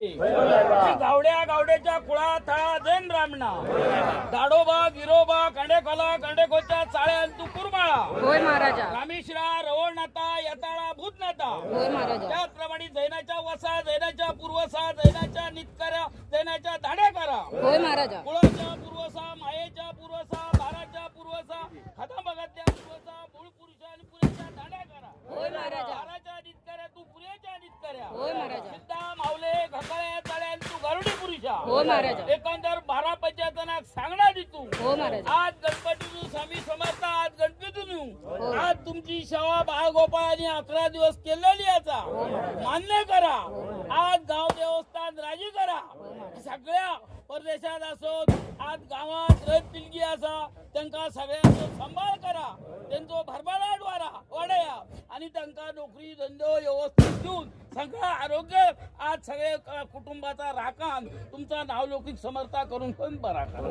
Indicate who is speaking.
Speaker 1: गावड्या गावड्याच्या कुळा थळा जैन ब्राह्मणा. दाडोबा गिरोबा कांडेखोला कांडेखोच्या चाळ्या तू कुरमाळा.
Speaker 2: होय महाराजा.
Speaker 1: रामेश्वरा रवळनाथा यताळा भूतनाथा.
Speaker 2: होय महाराजा.
Speaker 1: त्याचप्रमाणे जैनाच्या वसा जैनाच्या पूर्वसा जैनाच्या नितकऱ्या जैनाच्या धाड्याकरा
Speaker 2: होय महाराजा.
Speaker 1: कुळाच्या पूर्वसा मायेच्या पूर्वसा बाराच्या पूर्वसा हाताबगातल्या पूर्वसा मूळ पुरुषा आणि पुरेच्या धाड्या करा
Speaker 2: होय महाराजा.
Speaker 1: बाराच्या नितकऱ्या तू पुरेच्या नितकऱ्या.
Speaker 2: होय महाराजा. होय महाराजा.
Speaker 1: एकंदर बारा पंचायतना सांगणार तू.
Speaker 2: हो महाराजा.
Speaker 1: आज गणपती स्वामी समर्थ आज गणपती आज तुमची सेवा बाळगोपाळाने अकरा दिवस केलेली याचा मान्य करा. आज गाव देवस्थान राजी करा. सगळ्या परदेशात असो आज गावात रथ पिलगी असा त्यांका सगळ्यांचो सांभाळ करा त्यांचो भरभराट वारा वाडया आणि नोकरी धंदो व्यवस्थित देऊन सगळं आरोग्य आज सगळे कुटुंबाचा राखण. तुमचा नावलौकिक समर्था करून पण बरा करा.